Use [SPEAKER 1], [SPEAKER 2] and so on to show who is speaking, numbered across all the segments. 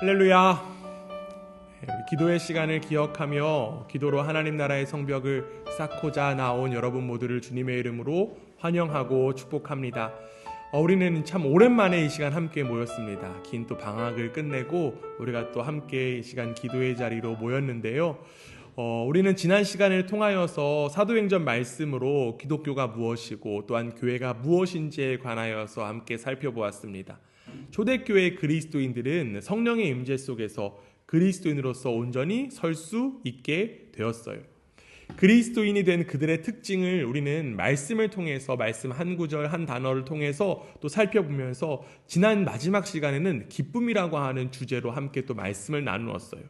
[SPEAKER 1] 할렐루야. 네, 기도의 시간을 기억하며 기도로 하나님 나라의 성벽을 쌓고자 나온 여러분 모두를 주님의 이름으로 환영하고 축복합니다. 어, 우리는 참 오랜만에 이 시간 함께 모였습니다. 긴 또 방학을 끝내고 우리가 또 함께 이 시간 기도의 자리로 모였는데요. 어, 우리는 지난 시간을 통하여서 사도행전 말씀으로 기독교가 무엇이고 또한 교회가 무엇인지에 관하여서 함께 살펴보았습니다. 초대교회 그리스도인들은 성령의 임재 속에서 그리스도인으로서 온전히 설 수 있게 되었어요. 그리스도인이 된 그들의 특징을 우리는 말씀을 통해서 말씀 한 구절 한 단어를 통해서 또 살펴보면서 지난 마지막 시간에는 기쁨이라고 하는 주제로 함께 또 말씀을 나누었어요.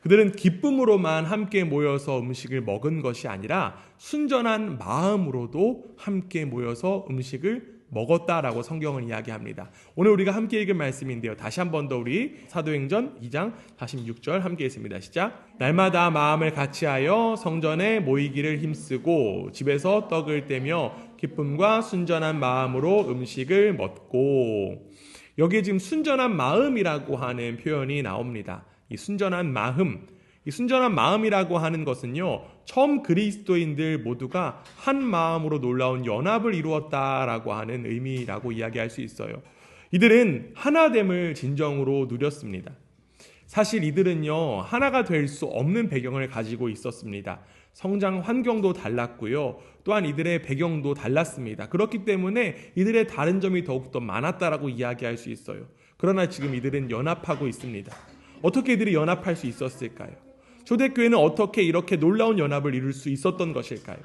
[SPEAKER 1] 그들은 기쁨으로만 함께 모여서 음식을 먹은 것이 아니라 순전한 마음으로도 함께 모여서 음식을 먹었다라고 성경은 이야기합니다. 오늘 우리가 함께 읽은 말씀인데요. 다시 한 번 더 우리 사도행전 2장 46절 함께 했습니다. 시작. 날마다 마음을 같이하여 성전에 모이기를 힘쓰고 집에서 떡을 떼며 기쁨과 순전한 마음으로 음식을 먹고 여기에 지금 순전한 마음이라고 하는 표현이 나옵니다. 이 순전한 마음, 이 순전한 마음이라고 하는 것은요, 처음 그리스도인들 모두가 한 마음으로 놀라운 연합을 이루었다라고 하는 의미라고 이야기할 수 있어요. 이들은 하나됨을 진정으로 누렸습니다. 사실 이들은요, 하나가 될 수 없는 배경을 가지고 있었습니다. 성장 환경도 달랐고요. 또한 이들의 배경도 달랐습니다. 그렇기 때문에 이들의 다른 점이 더욱더 많았다라고 이야기할 수 있어요. 그러나 지금 이들은 연합하고 있습니다. 어떻게 이들이 연합할 수 있었을까요? 초대교회는 어떻게 이렇게 놀라운 연합을 이룰 수 있었던 것일까요?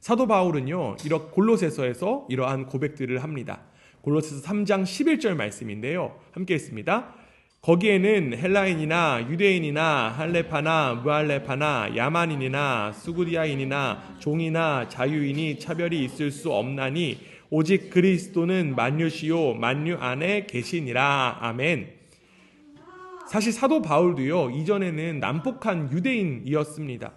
[SPEAKER 1] 사도 바울은요, 이렇게 골로새서에서 이러한 고백들을 합니다. 골로새서 3장 11절 말씀인데요. 함께 했습니다. 거기에는 헬라인이나 유대인이나 할레파나 무할레파나 야만인이나 수구디아인이나 종이나 자유인이 차별이 있을 수 없나니 오직 그리스도는 만유시요 만유 안에 계시니라. 아멘. 사실 사도 바울도요, 이전에는 남북한 유대인이었습니다.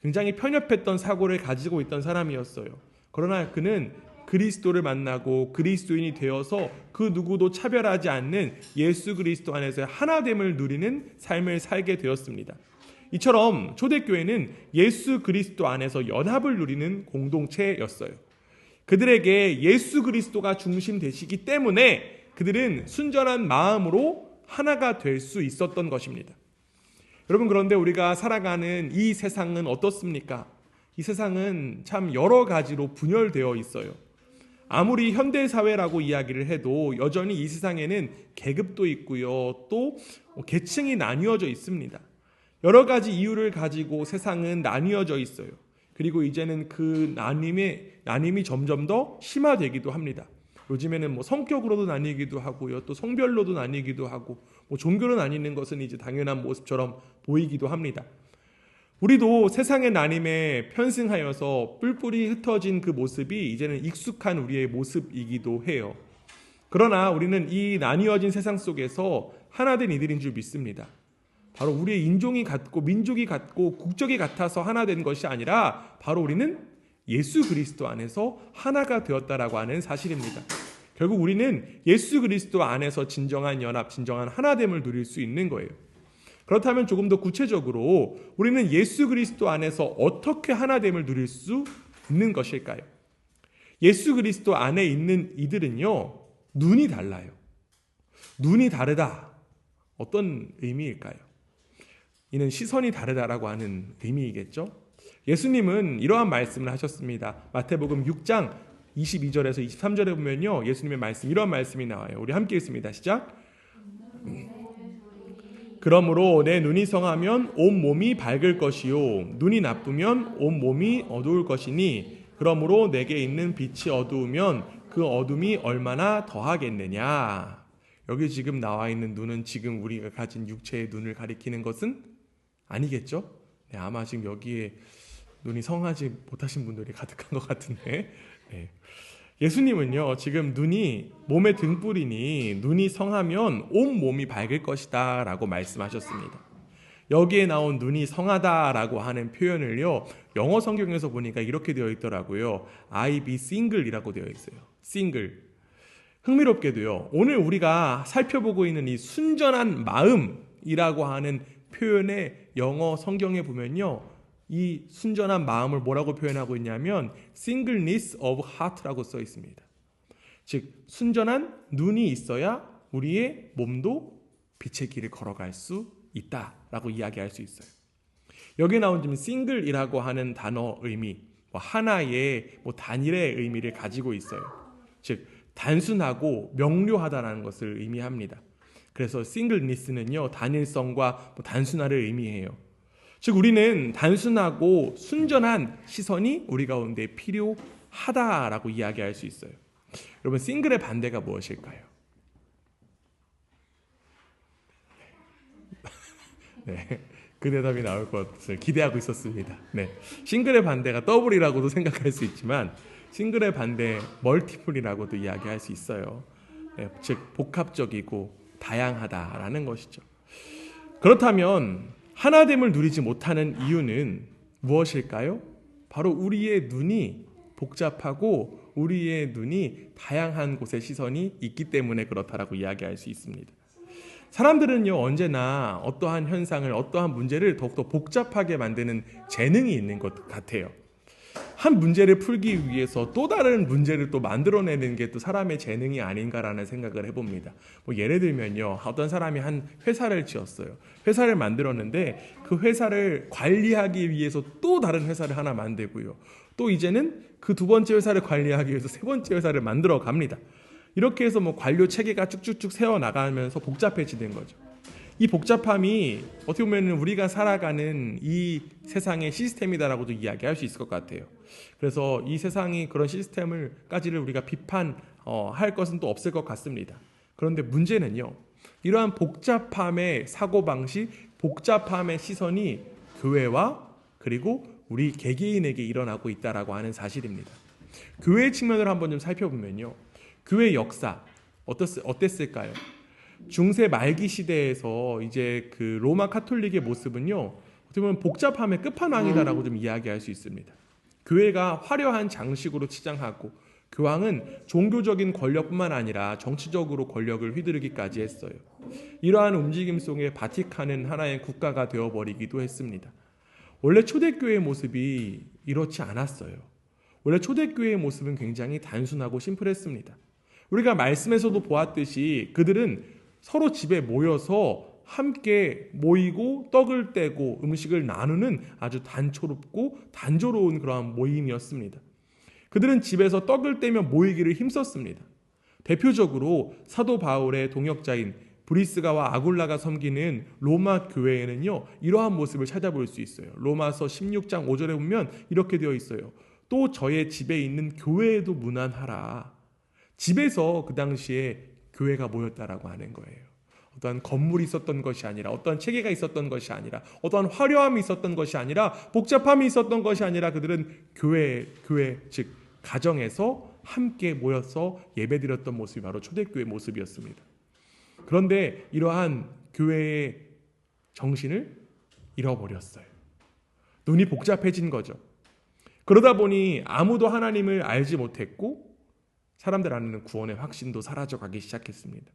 [SPEAKER 1] 굉장히 편협했던 사고를 가지고 있던 사람이었어요. 그러나 그는 그리스도를 만나고 그리스도인이 되어서 그 누구도 차별하지 않는 예수 그리스도 안에서 하나됨을 누리는 삶을 살게 되었습니다. 이처럼 초대교회는 예수 그리스도 안에서 연합을 누리는 공동체였어요. 그들에게 예수 그리스도가 중심 되시기 때문에 그들은 순전한 마음으로 하나가 될 수 있었던 것입니다. 여러분 그런데 우리가 살아가는 이 세상은 어떻습니까? 이 세상은 참 여러 가지로 분열되어 있어요. 아무리 현대 사회라고 이야기를 해도 여전히 이 세상에는 계급도 있고요. 또 계층이 나뉘어져 있습니다. 여러 가지 이유를 가지고 세상은 나뉘어져 있어요. 그리고 이제는 그 나님의 나님이 점점 더 심화되기도 합니다. 요즘에는 뭐 성격으로도 나뉘기도 하고요. 또 성별로도 나뉘기도 하고 뭐 종교로 나뉘는 것은 이제 당연한 모습처럼 보이기도 합니다. 우리도 세상의 나님에 편승하여서 뿔뿔이 흩어진 그 모습이 이제는 익숙한 우리의 모습이기도 해요. 그러나 우리는 이 나뉘어진 세상 속에서 하나된 이들인 줄 믿습니다. 바로 우리의 인종이 같고 민족이 같고 국적이 같아서 하나된 것이 아니라 바로 우리는 예수 그리스도 안에서 하나가 되었다라고 하는 사실입니다. 결국 우리는 예수 그리스도 안에서 진정한 연합, 진정한 하나됨을 누릴 수 있는 거예요. 그렇다면 조금 더 구체적으로 우리는 예수 그리스도 안에서 어떻게 하나됨을 누릴 수 있는 것일까요? 예수 그리스도 안에 있는 이들은요, 눈이 달라요. 눈이 다르다. 어떤 의미일까요? 이는 시선이 다르다라고 하는 의미이겠죠? 예수님은 이러한 말씀을 하셨습니다. 마태복음 6장 22절에서 23절에 보면요. 예수님의 말씀 이런 말씀이 나와요. 우리 함께 읽습니다. 시작. 그러므로 내 눈이 성하면 온 몸이 밝을 것이요 눈이 나쁘면 온 몸이 어두울 것이니 그러므로 내게 있는 빛이 어두우면 그 어둠이 얼마나 더하겠느냐. 여기 지금 나와 있는 눈은 지금 우리가 가진 육체의 눈을 가리키는 것은 아니겠죠? 네, 아마 지금 여기에 눈이 성하지 못하신 분들이 가득한 것 같은데 네. 예수님은요 지금 눈이 몸의 등불이니 눈이 성하면 온 몸이 밝을 것이다라고 말씀하셨습니다. 여기에 나온 눈이 성하다라고 하는 표현을요 영어 성경에서 보니까 이렇게 되어 있더라고요. I be single이라고 되어 있어요. single. 흥미롭게도요. 오늘 우리가 살펴보고 있는 이 순전한 마음이라고 하는 표현의 영어 성경에 보면요. 이 순전한 마음을 뭐라고 표현하고 있냐면 singleness of heart라고 써 있습니다. 즉 순전한 눈이 있어야 우리의 몸도 빛의 길을 걸어갈 수 있다라고 이야기할 수 있어요. 여기 나온 지금 싱글이라고 하는 단어 의미, 뭐 하나의 뭐 단일의 의미를 가지고 있어요. 즉 단순하고 명료하다라는 것을 의미합니다. 그래서 싱글니스는요 단일성과 뭐 단순화를 의미해요. 즉 우리는 단순하고 순전한 시선이 우리 가운데 필요하다라고 이야기할 수 있어요. 여러분 싱글의 반대가 무엇일까요? 네. 그 대답이 나올 것을 기대하고 있었습니다. 네. 싱글의 반대가 더블이라고도 생각할 수 있지만 싱글의 반대 멀티플이라고도 이야기할 수 있어요. 네. 즉 복합적이고 다양하다라는 것이죠. 그렇다면 하나됨을 누리지 못하는 이유는 무엇일까요? 바로 우리의 눈이 복잡하고 우리의 눈이 다양한 곳에 시선이 있기 때문에 그렇다라고 이야기할 수 있습니다. 사람들은요 언제나 어떠한 현상을 어떠한 문제를 더욱더 복잡하게 만드는 재능이 있는 것 같아요. 한 문제를 풀기 위해서 또 다른 문제를 또 만들어내는 게 또 사람의 재능이 아닌가라는 생각을 해봅니다. 뭐 예를 들면요, 어떤 사람이 한 회사를 지었어요. 회사를 만들었는데 그 회사를 관리하기 위해서 또 다른 회사를 하나 만들고요. 또 이제는 그 두 번째 회사를 관리하기 위해서 세 번째 회사를 만들어 갑니다. 이렇게 해서 뭐 관료 체계가 쭉쭉쭉 세워 나가면서 복잡해지는 거죠. 이 복잡함이 어떻게 보면 우리가 살아가는 이 세상의 시스템이다라고도 이야기할 수 있을 것 같아요. 그래서 이 세상이 그런 시스템을까지를 우리가 비판할 것은 또 없을 것 같습니다. 그런데 문제는요. 이러한 복잡함의 사고 방식, 복잡함의 시선이 교회와 그리고 우리 개개인에게 일어나고 있다라고 하는 사실입니다. 교회 측면을 한번 좀 살펴보면요. 교회 역사 어땠, 어땠을까요? 중세 말기 시대에서 이제 그 로마 카톨릭의 모습은요. 어떻게 보면 복잡함의 끝판왕이다라고 좀 이야기할 수 있습니다. 교회가 화려한 장식으로 치장하고 교황은 종교적인 권력뿐만 아니라 정치적으로 권력을 휘두르기까지 했어요. 이러한 움직임 속에 바티칸은 하나의 국가가 되어버리기도 했습니다. 원래 초대교회의 모습이 이렇지 않았어요. 원래 초대교회의 모습은 굉장히 단순하고 심플했습니다. 우리가 말씀에서도 보았듯이 그들은 서로 집에 모여서 함께 모이고 떡을 떼고 음식을 나누는 아주 단초롭고 단조로운 그러한 모임이었습니다. 그들은 집에서 떡을 떼며 모이기를 힘썼습니다. 대표적으로 사도 바울의 동역자인 브리스가와 아굴라가 섬기는 로마 교회에는요, 이러한 모습을 찾아볼 수 있어요. 로마서 16장 5절에 보면 이렇게 되어 있어요. 또 저의 집에 있는 교회에도 무난하라. 집에서 그 당시에 교회가 모였다라고 하는 거예요. 어떠한 건물이 있었던 것이 아니라 어떠한 체계가 있었던 것이 아니라 어떠한 화려함이 있었던 것이 아니라 복잡함이 있었던 것이 아니라 그들은 교회 교회 즉 가정에서 함께 모여서 예배드렸던 모습이 바로 초대교회 모습이었습니다. 그런데 이러한 교회의 정신을 잃어버렸어요. 눈이 복잡해진 거죠. 그러다 보니 아무도 하나님을 알지 못했고 사람들 안에는 구원의 확신도 사라져 가기 시작했습니다.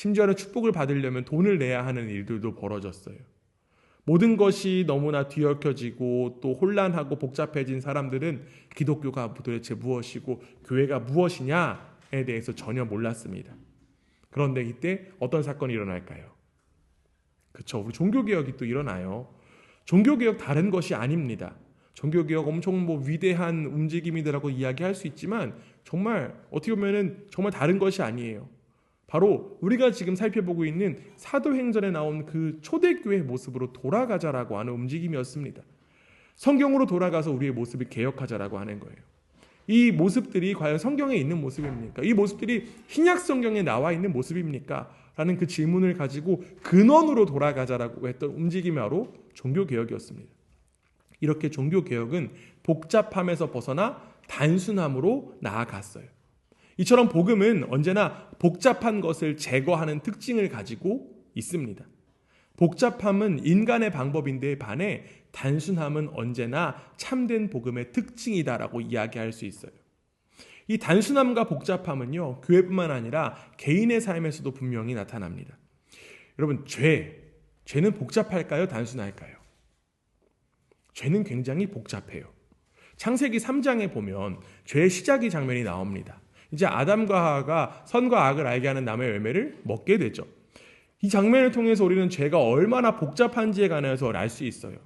[SPEAKER 1] 심지어는 축복을 받으려면 돈을 내야 하는 일들도 벌어졌어요. 모든 것이 너무나 뒤엉켜지고 또 혼란하고 복잡해진 사람들은 기독교가 도대체 무엇이고 교회가 무엇이냐에 대해서 전혀 몰랐습니다. 그런데 이때 어떤 사건이 일어날까요? 그렇죠. 우리 종교개혁이 또 일어나요. 종교개혁 다른 것이 아닙니다. 종교개혁 엄청 뭐 위대한 움직임이라고 이야기할 수 있지만 정말 어떻게 보면은 정말 다른 것이 아니에요. 바로 우리가 지금 살펴보고 있는 사도행전에 나온 그 초대교회 모습으로 돌아가자라고 하는 움직임이었습니다. 성경으로 돌아가서 우리의 모습을 개혁하자라고 하는 거예요. 이 모습들이 과연 성경에 있는 모습입니까? 이 모습들이 신약 성경에 나와 있는 모습입니까? 라는 그 질문을 가지고 근원으로 돌아가자라고 했던 움직임이 바로 종교 개혁이었습니다. 이렇게 종교 개혁은 복잡함에서 벗어나 단순함으로 나아갔어요. 이처럼 복음은 언제나 복잡한 것을 제거하는 특징을 가지고 있습니다. 복잡함은 인간의 방법인데 반해 단순함은 언제나 참된 복음의 특징이다라고 이야기할 수 있어요. 이 단순함과 복잡함은요, 교회뿐만 아니라 개인의 삶에서도 분명히 나타납니다. 여러분, 죄, 죄는 복잡할까요? 단순할까요? 죄는 굉장히 복잡해요. 창세기 3장에 보면 죄의 시작의 장면이 나옵니다. 이제 아담과 하와가 선과 악을 알게 하는 나무의 열매를 먹게 되죠. 이 장면을 통해서 우리는 죄가 얼마나 복잡한지에 관해서 알 수 있어요.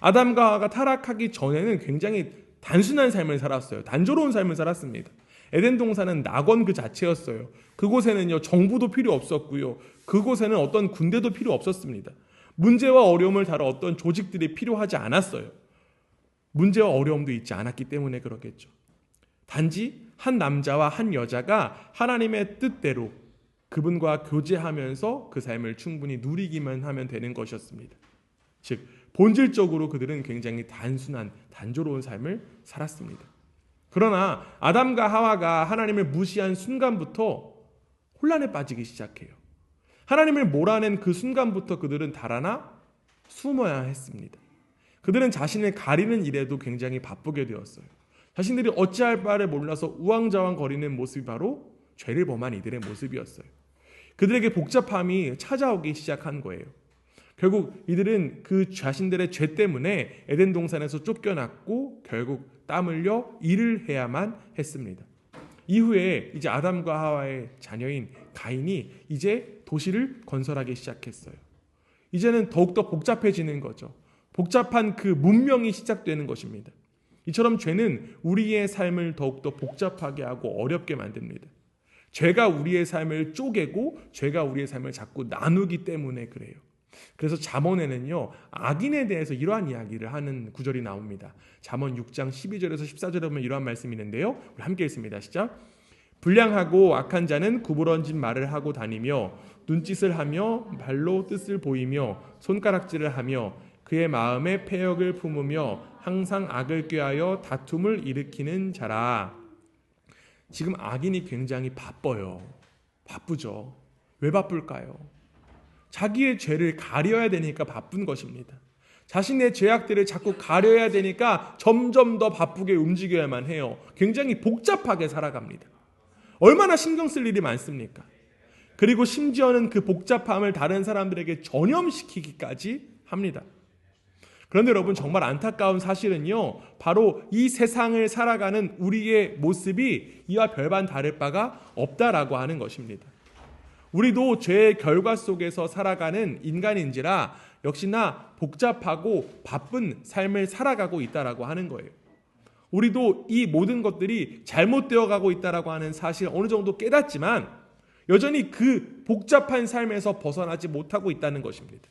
[SPEAKER 1] 아담과 하와가 타락하기 전에는 굉장히 단순한 삶을 살았어요. 단조로운 삶을 살았습니다. 에덴 동산은 낙원 그 자체였어요. 그곳에는요 정부도 필요 없었고요. 그곳에는 어떤 군대도 필요 없었습니다. 문제와 어려움을 다뤄 어떤 조직들이 필요하지 않았어요. 문제와 어려움도 있지 않았기 때문에 그렇겠죠. 단지 한 남자와 한 여자가 하나님의 뜻대로 그분과 교제하면서 그 삶을 충분히 누리기만 하면 되는 것이었습니다. 즉 본질적으로 그들은 굉장히 단순한 단조로운 삶을 살았습니다. 그러나 아담과 하와가 하나님을 무시한 순간부터 혼란에 빠지기 시작해요. 하나님을 몰아낸 그 순간부터 그들은 달아나 숨어야 했습니다. 그들은 자신을 가리는 일에도 굉장히 바쁘게 되었어요. 자신들이 어찌할 바를 몰라서 우왕좌왕 거리는 모습이 바로 죄를 범한 이들의 모습이었어요. 그들에게 복잡함이 찾아오기 시작한 거예요. 결국 이들은 그 자신들의 죄 때문에 에덴 동산에서 쫓겨났고 결국 땀 흘려 일을 해야만 했습니다. 이후에 이제 아담과 하와의 자녀인 가인이 이제 도시를 건설하기 시작했어요. 이제는 더욱더 복잡해지는 거죠. 복잡한 그 문명이 시작되는 것입니다. 이처럼 죄는 우리의 삶을 더욱더 복잡하게 하고 어렵게 만듭니다. 죄가 우리의 삶을 쪼개고 죄가 우리의 삶을 자꾸 나누기 때문에 그래요. 그래서 잠언에는요 악인에 대해서 이러한 이야기를 하는 구절이 나옵니다. 잠언 6장 12절에서 14절에 보면 이러한 말씀이 있는데요. 우리 함께 읽습니다. 시작. 불량하고 악한 자는 구부러진 말을 하고 다니며 눈짓을 하며 발로 뜻을 보이며 손가락질을 하며 그의 마음에 폐역을 품으며 항상 악을 꾀하여 다툼을 일으키는 자라. 지금 악인이 굉장히 바빠요. 바쁘죠. 왜 바쁠까요? 자기의 죄를 가려야 되니까 바쁜 것입니다. 자신의 죄악들을 자꾸 가려야 되니까 점점 더 바쁘게 움직여야만 해요. 굉장히 복잡하게 살아갑니다. 얼마나 신경 쓸 일이 많습니까? 그리고 심지어는 그 복잡함을 다른 사람들에게 전염시키기까지 합니다. 그런데 여러분 정말 안타까운 사실은요. 바로 이 세상을 살아가는 우리의 모습이 이와 별반 다를 바가 없다라고 하는 것입니다. 우리도 죄의 결과 속에서 살아가는 인간인지라 역시나 복잡하고 바쁜 삶을 살아가고 있다라고 하는 거예요. 우리도 이 모든 것들이 잘못되어 가고 있다라고 하는 사실 어느 정도 깨닫지만 여전히 그 복잡한 삶에서 벗어나지 못하고 있다는 것입니다.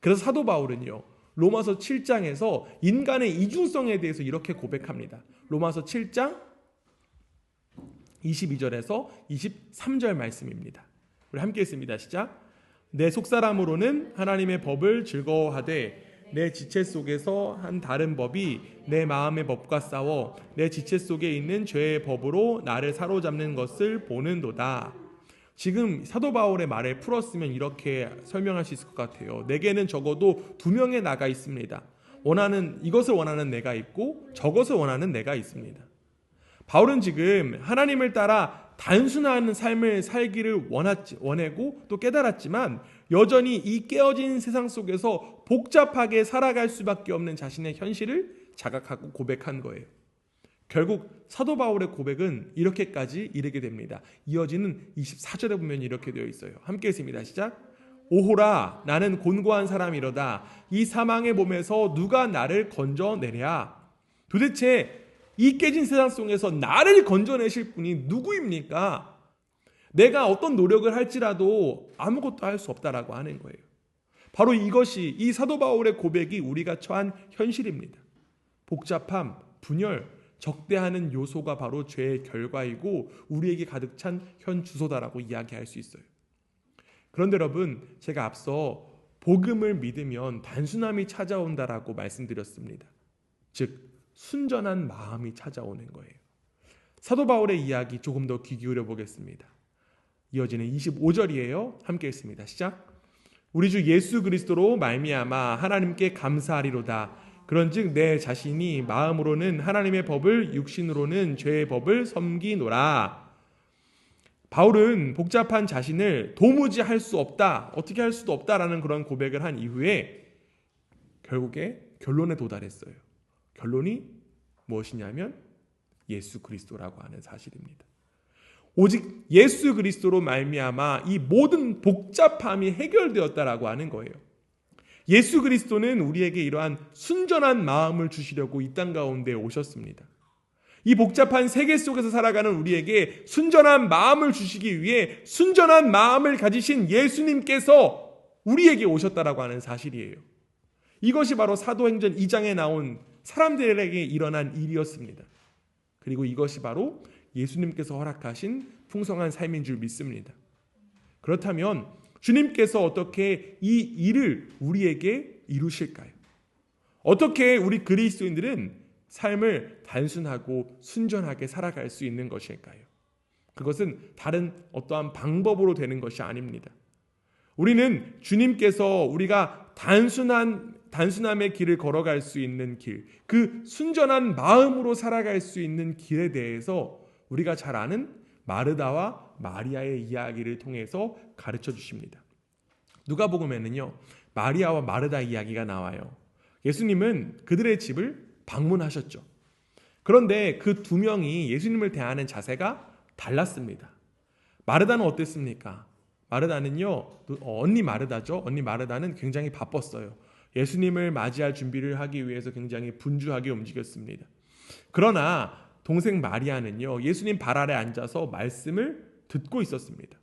[SPEAKER 1] 그래서 사도 바울은요. 로마서 7장에서 인간의 이중성에 대해서 이렇게 고백합니다. 로마서 7장 22절에서 23절 말씀입니다. 우리 함께 읽습니다. 시작. 내 속사람으로는 하나님의 법을 즐거워하되 내 지체 속에서 한 다른 법이 내 마음의 법과 싸워 내 지체 속에 있는 죄의 법으로 나를 사로잡는 것을 보는도다. 지금 사도 바울의 말을 풀었으면 이렇게 설명할 수 있을 것 같아요. 내게는 적어도 두 명의 나가 있습니다. 원하는 이것을 원하는 내가 있고 저것을 원하는 내가 있습니다. 바울은 지금 하나님을 따라 단순한 삶을 살기를 원했지, 원하고 또 깨달았지만 여전히 이 깨어진 세상 속에서 복잡하게 살아갈 수밖에 없는 자신의 현실을 자각하고 고백한 거예요. 결국 사도 바울의 고백은 이렇게까지 이르게 됩니다. 이어지는 24절에 보면 이렇게 되어 있어요. 함께 했습니다. 시작. 오호라 나는 곤고한 사람이로다. 이 사망의 몸에서 누가 나를 건져내랴. 도대체 이 깨진 세상 속에서 나를 건져내실 분이 누구입니까? 내가 어떤 노력을 할지라도 아무것도 할 수 없다라고 하는 거예요. 바로 이것이 이 사도 바울의 고백이 우리가 처한 현실입니다. 복잡함, 분열, 적대하는 요소가 바로 죄의 결과이고 우리에게 가득 찬 현 주소다라고 이야기할 수 있어요. 그런데 여러분, 제가 앞서 복음을 믿으면 단순함이 찾아온다라고 말씀드렸습니다. 즉 순전한 마음이 찾아오는 거예요. 사도 바울의 이야기 조금 더 귀 기울여 보겠습니다. 이어지는 25절이에요. 함께 읽습니다. 시작. 우리 주 예수 그리스도로 말미암아 하나님께 감사하리로다. 그런즉 내 자신이 마음으로는 하나님의 법을 육신으로는 죄의 법을 섬기노라. 바울은 복잡한 자신을 도무지 할 수 없다, 어떻게 할 수도 없다라는 그런 고백을 한 이후에 결국에 결론에 도달했어요. 결론이 무엇이냐면 예수 그리스도라고 하는 사실입니다. 오직 예수 그리스도로 말미암아 이 모든 복잡함이 해결되었다라고 하는 거예요. 예수 그리스도는 우리에게 이러한 순전한 마음을 주시려고 이 땅 가운데 오셨습니다. 이 복잡한 세계 속에서 살아가는 우리에게 순전한 마음을 주시기 위해 순전한 마음을 가지신 예수님께서 우리에게 오셨다라고 하는 사실이에요. 이것이 바로 사도행전 2장에 나온 사람들에게 일어난 일이었습니다. 그리고 이것이 바로 예수님께서 허락하신 풍성한 삶인 줄 믿습니다. 그렇다면 주님께서 어떻게 이 일을 우리에게 이루실까요? 어떻게 우리 그리스도인들은 삶을 단순하고 순전하게 살아갈 수 있는 것일까요? 그것은 다른 어떠한 방법으로 되는 것이 아닙니다. 우리는 주님께서 우리가 단순한 단순함의 길을 걸어갈 수 있는 길, 그 순전한 마음으로 살아갈 수 있는 길에 대해서 우리가 잘 아는 마르다와 마리아의 이야기를 통해서 가르쳐 주십니다. 누가복음에는요. 마리아와 마르다 이야기가 나와요. 예수님은 그들의 집을 방문하셨죠. 그런데 그 두 명이 예수님을 대하는 자세가 달랐습니다. 마르다는 어땠습니까? 마르다는요, 언니 마르다죠. 언니 마르다는 굉장히 바빴어요. 예수님을 맞이할 준비를 하기 위해서 굉장히 분주하게 움직였습니다. 그러나 동생 마리아는요, 예수님 발 아래 앉아서 말씀을 듣고 있었습니다.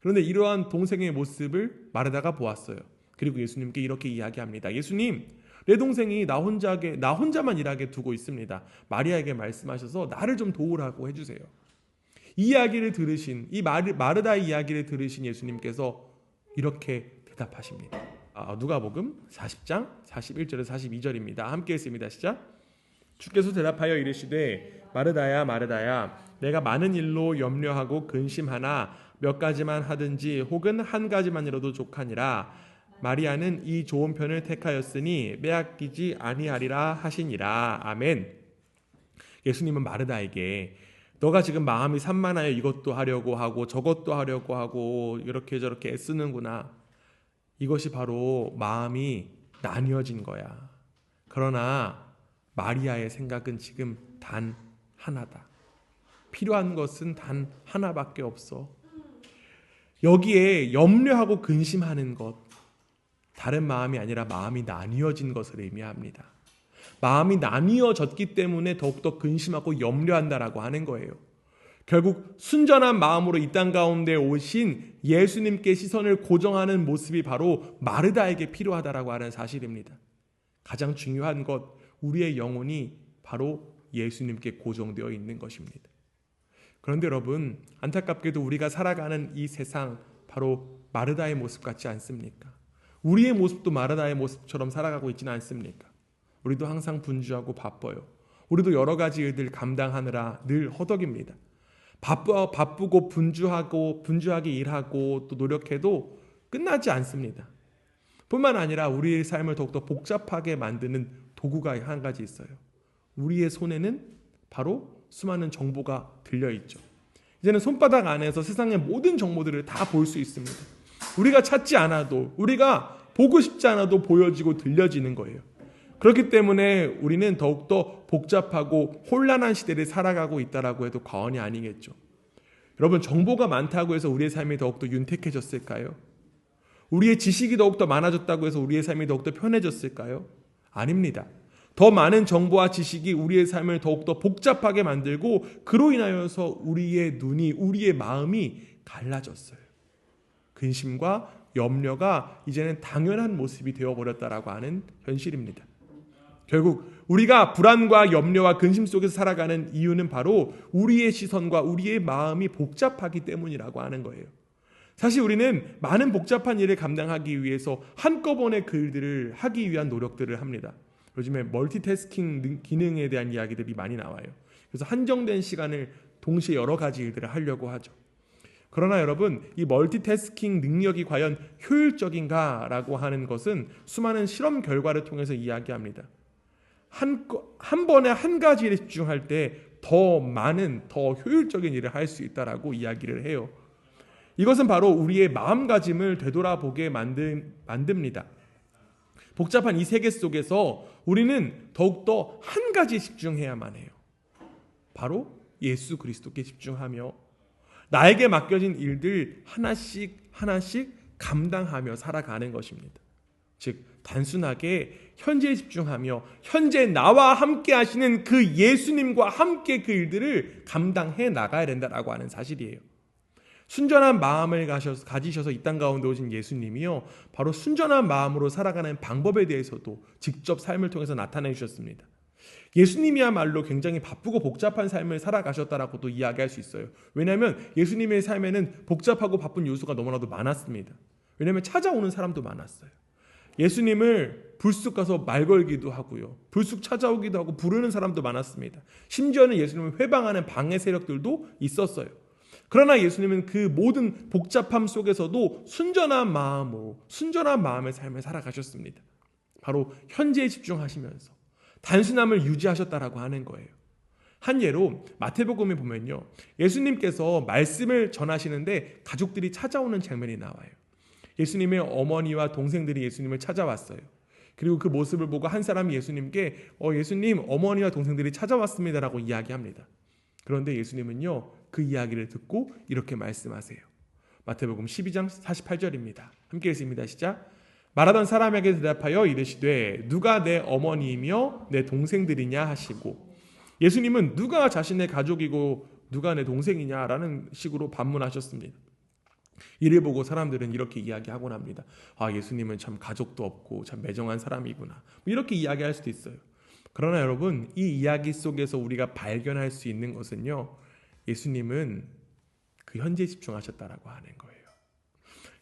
[SPEAKER 1] 그런데 이러한 동생의 모습을 마르다가 보았어요. 그리고 예수님께 이렇게 이야기합니다. 예수님, 내 동생이 나 혼자게 나 혼자만 일하게 두고 있습니다. 마리아에게 말씀하셔서 나를 좀 도우라고 해주세요. 이 이야기를 들으신 이 마르, 마르다 이야기를 들으신 예수님께서 이렇게 대답하십니다. 아, 누가복음 40장 41절에서 42절입니다. 함께 했습니다. 시작. 주께서 대답하여 이르시되 마르다야 마르다야 내가 많은 일로 염려하고 근심하나 몇 가지만 하든지 혹은 한 가지만이라도 족하니라. 마리아는 이 좋은 편을 택하였으니 빼앗기지 아니하리라 하시니라. 아멘. 예수님은 마르다에게 너가 지금 마음이 산만하여 이것도 하려고 하고 저것도 하려고 하고 이렇게 저렇게 애쓰는구나. 이것이 바로 마음이 나뉘어진 거야. 그러나 마리아의 생각은 지금 단 하나다. 필요한 것은 단 하나밖에 없어. 여기에 염려하고 근심하는 것, 다른 마음이 아니라 마음이 나뉘어진 것을 의미합니다. 마음이 나뉘어졌기 때문에 더욱더 근심하고 염려한다라고 하는 거예요. 결국 순전한 마음으로 이 땅 가운데 오신 예수님께 시선을 고정하는 모습이 바로 마르다에게 필요하다라고 하는 사실입니다. 가장 중요한 것, 우리의 영혼이 바로 예수님께 고정되어 있는 것입니다. 그런데 여러분, 안타깝게도 우리가 살아가는 이 세상 바로 마르다의 모습 같지 않습니까? 우리의 모습도 마르다의 모습처럼 살아가고 있지는 않습니까? 우리도 항상 분주하고 바빠요. 우리도 여러 가지 일들 감당하느라 늘 허덕입니다. 바빠 바쁘고 분주하고 분주하게 일하고 또 노력해도 끝나지 않습니다. 뿐만 아니라 우리의 삶을 더욱더 복잡하게 만드는 도구가 한 가지 있어요. 우리의 손에는 바로 수많은 정보가 들려 있죠. 이제는 손바닥 안에서 세상의 모든 정보들을 다 볼 수 있습니다. 우리가 찾지 않아도 우리가 보고 싶지 않아도 보여지고 들려지는 거예요. 그렇기 때문에 우리는 더욱더 복잡하고 혼란한 시대를 살아가고 있다라고 해도 과언이 아니겠죠. 여러분 정보가 많다고 해서 우리의 삶이 더욱더 윤택해졌을까요? 우리의 지식이 더욱더 많아졌다고 해서 우리의 삶이 더욱더 편해졌을까요? 아닙니다. 더 많은 정보와 지식이 우리의 삶을 더욱더 복잡하게 만들고 그로 인하여서 우리의 눈이 우리의 마음이 갈라졌어요. 근심과 염려가 이제는 당연한 모습이 되어 버렸다라고 하는 현실입니다. 결국 우리가 불안과 염려와 근심 속에서 살아가는 이유는 바로 우리의 시선과 우리의 마음이 복잡하기 때문이라고 하는 거예요. 사실 우리는 많은 복잡한 일을 감당하기 위해서 한꺼번에 글들을 하기 위한 노력들을 합니다. 요즘에 멀티태스킹 기능에 대한 이야기들이 많이 나와요. 그래서 한정된 시간을 동시에 여러 가지 일들을 하려고 하죠. 그러나 여러분, 이 멀티태스킹 능력이 과연 효율적인가라고 하는 것은 수많은 실험 결과를 통해서 이야기합니다. 한, 거- 한 번에 한 가지 일에 집중할 때 더 많은 더 효율적인 일을 할 수 있다라고 이야기를 해요. 이것은 바로 우리의 마음가짐을 되돌아보게 만든, 만듭니다. 복잡한 이 세계 속에서 우리는 더욱더 한 가지에 집중해야만 해요. 바로 예수 그리스도께 집중하며 나에게 맡겨진 일들 하나씩 하나씩 감당하며 살아가는 것입니다. 즉 단순하게 현재에 집중하며 현재 나와 함께 하시는 그 예수님과 함께 그 일들을 감당해 나가야 된다라고 하는 사실이에요. 순전한 마음을 가셔서, 가지셔서 이 땅 가운데 오신 예수님이요. 바로 순전한 마음으로 살아가는 방법에 대해서도 직접 삶을 통해서 나타내 주셨습니다. 예수님이야말로 굉장히 바쁘고 복잡한 삶을 살아가셨다라고도 이야기할 수 있어요. 왜냐하면 예수님의 삶에는 복잡하고 바쁜 요소가 너무나도 많았습니다. 왜냐하면 찾아오는 사람도 많았어요. 예수님을 불쑥 가서 말 걸기도 하고요. 불쑥 찾아오기도 하고 부르는 사람도 많았습니다. 심지어는 예수님을 회방하는 방해 세력들도 있었어요. 그러나 예수님은 그 모든 복잡함 속에서도 순전한 마음으로 순전한 마음의 삶을 살아가셨습니다. 바로 현재에 집중하시면서 단순함을 유지하셨다라고 하는 거예요. 한 예로 마태복음에 보면요. 예수님께서 말씀을 전하시는데 가족들이 찾아오는 장면이 나와요. 예수님의 어머니와 동생들이 예수님을 찾아왔어요. 그리고 그 모습을 보고 한 사람이 예수님께 어, 예수님 어머니와 동생들이 찾아왔습니다라고 이야기합니다. 그런데 예수님은요 그 이야기를 듣고 이렇게 말씀하세요. 마태복음 12장 48절입니다. 함께 읽습니다. 시작. 말하던 사람에게 대답하여 이르시되 누가 내 어머니이며 내 동생들이냐 하시고 예수님은 누가 자신의 가족이고 누가 내 동생이냐라는 식으로 반문하셨습니다. 이를 보고 사람들은 이렇게 이야기하곤 합니다. 아, 예수님은 참 가족도 없고 참 매정한 사람이구나. 뭐 이렇게 이야기할 수도 있어요. 그러나 여러분, 이 이야기 속에서 우리가 발견할 수 있는 것은요. 예수님은 그 현재에 집중하셨다라고 하는 거예요.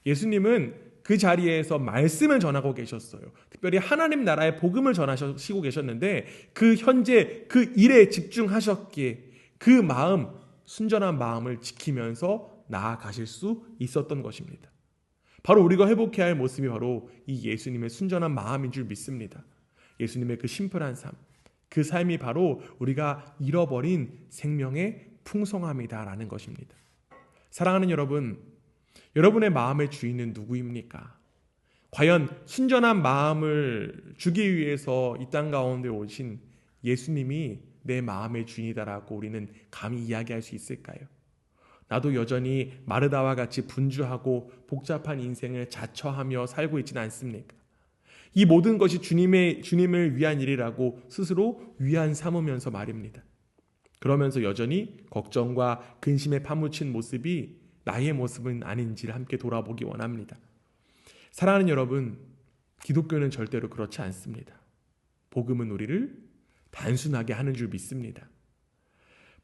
[SPEAKER 1] 예수님은 그 자리에서 말씀을 전하고 계셨어요. 특별히 하나님 나라의 복음을 전하시고 계셨는데 그 현재 그 일에 집중하셨기에 그 마음, 순전한 마음을 지키면서 나아가실 수 있었던 것입니다. 바로 우리가 회복해야 할 모습이 바로 이 예수님의 순전한 마음인 줄 믿습니다. 예수님의 그 심플한 삶, 그 삶이 바로 우리가 잃어버린 생명의 풍성함이다라는 것입니다. 사랑하는 여러분, 여러분의 마음의 주인은 누구입니까? 과연 순전한 마음을 주기 위해서 이 땅 가운데 오신 예수님이 내 마음의 주인이다라고 우리는 감히 이야기할 수 있을까요? 나도 여전히 마르다와 같이 분주하고 복잡한 인생을 자처하며 살고 있지는 않습니까? 이 모든 것이 주님의 주님을 위한 일이라고 스스로 위안 삼으면서 말입니다. 그러면서 여전히 걱정과 근심에 파묻힌 모습이 나의 모습은 아닌지를 함께 돌아보기 원합니다. 사랑하는 여러분, 기독교는 절대로 그렇지 않습니다. 복음은 우리를 단순하게 하는 줄 믿습니다.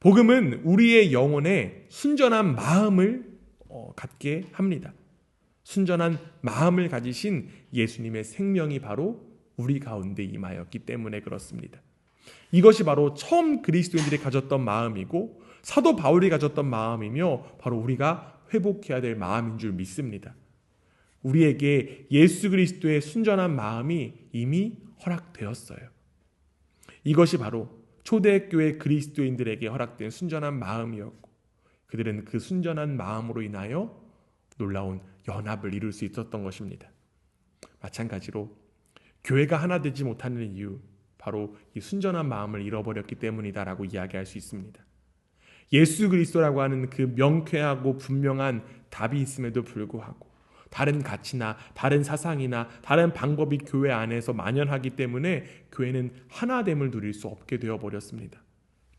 [SPEAKER 1] 복음은 우리의 영혼에 순전한 마음을 어, 갖게 합니다. 순전한 마음을 가지신 예수님의 생명이 바로 우리 가운데 임하였기 때문에 그렇습니다. 이것이 바로 처음 그리스도인들이 가졌던 마음이고 사도 바울이 가졌던 마음이며 바로 우리가 회복해야 될 마음인 줄 믿습니다. 우리에게 예수 그리스도의 순전한 마음이 이미 허락되었어요. 이것이 바로 초대교회 그리스도인들에게 허락된 순전한 마음이었고 그들은 그 순전한 마음으로 인하여 놀라운 연합을 이룰 수 있었던 것입니다. 마찬가지로 교회가 하나 되지 못하는 이유 바로 이 순전한 마음을 잃어버렸기 때문이다라고 이야기할 수 있습니다. 예수 그리스도라고 하는 그 명쾌하고 분명한 답이 있음에도 불구하고 다른 가치나 다른 사상이나 다른 방법이 교회 안에서 만연하기 때문에 교회는 하나됨을 누릴 수 없게 되어 버렸습니다.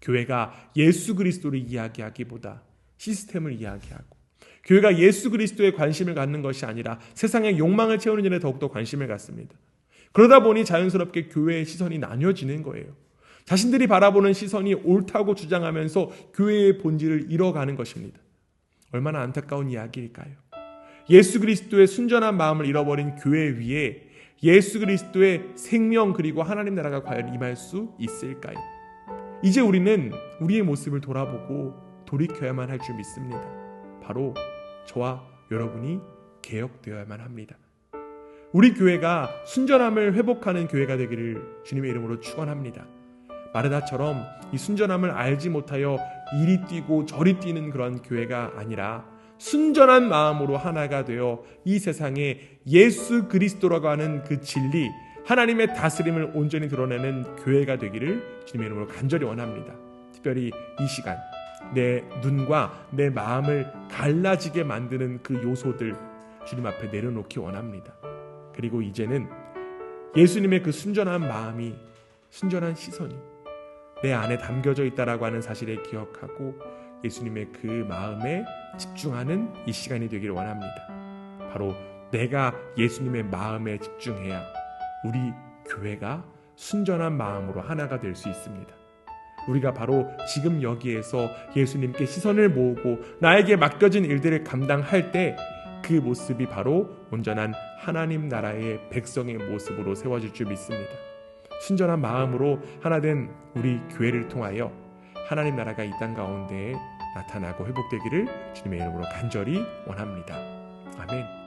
[SPEAKER 1] 교회가 예수 그리스도를 이야기하기보다 시스템을 이야기하고 교회가 예수 그리스도에 관심을 갖는 것이 아니라 세상의 욕망을 채우는 일에 더욱더 관심을 갖습니다. 그러다 보니 자연스럽게 교회의 시선이 나뉘어지는 거예요. 자신들이 바라보는 시선이 옳다고 주장하면서 교회의 본질을 잃어가는 것입니다. 얼마나 안타까운 이야기일까요? 예수 그리스도의 순전한 마음을 잃어버린 교회 위에 예수 그리스도의 생명 그리고 하나님 나라가 과연 임할 수 있을까요? 이제 우리는 우리의 모습을 돌아보고 돌이켜야만 할 줄 믿습니다. 바로 저와 여러분이 개혁되어야만 합니다. 우리 교회가 순전함을 회복하는 교회가 되기를 주님의 이름으로 축원합니다. 마르다처럼 이 순전함을 알지 못하여 이리 뛰고 저리 뛰는 그런 교회가 아니라 순전한 마음으로 하나가 되어 이 세상에 예수 그리스도라고 하는 그 진리, 하나님의 다스림을 온전히 드러내는 교회가 되기를 주님의 이름으로 간절히 원합니다. 특별히 이 시간 내 눈과 내 마음을 갈라지게 만드는 그 요소들 주님 앞에 내려놓기 원합니다. 그리고 이제는 예수님의 그 순전한 마음이 순전한 시선이 내 안에 담겨져 있다라고 하는 사실을 기억하고 예수님의 그 마음에 집중하는 이 시간이 되기를 원합니다. 바로 내가 예수님의 마음에 집중해야 우리 교회가 순전한 마음으로 하나가 될 수 있습니다. 우리가 바로 지금 여기에서 예수님께 시선을 모으고 나에게 맡겨진 일들을 감당할 때 그 모습이 바로 온전한 하나님 나라의 백성의 모습으로 세워질 줄 믿습니다. 순전한 마음으로 하나된 우리 교회를 통하여 하나님 나라가 이 땅 가운데에 나타나고 회복되기를 주님의 이름으로 간절히 원합니다. 아멘.